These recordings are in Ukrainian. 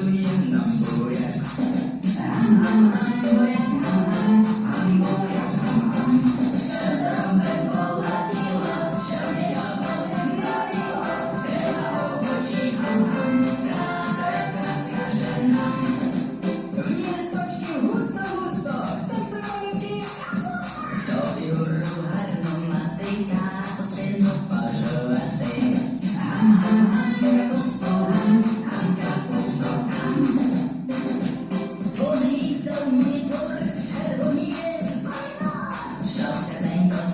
Number, one.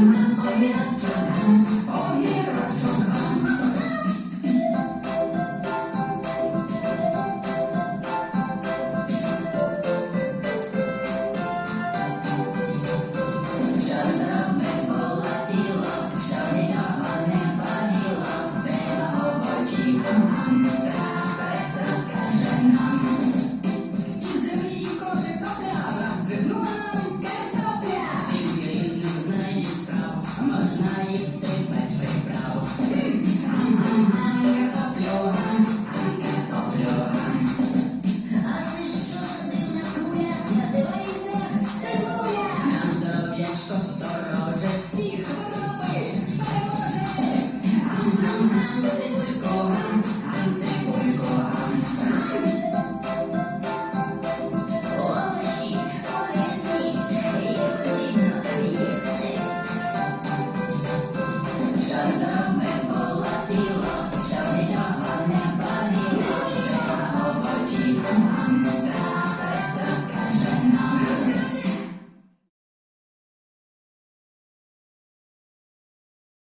什画时候变？знаєш ти без приправ. Ай, картоплю, ай, картоплю. А це що за дивна хуя, називається цибуля. На здоров'я, що стороже всіх ворог.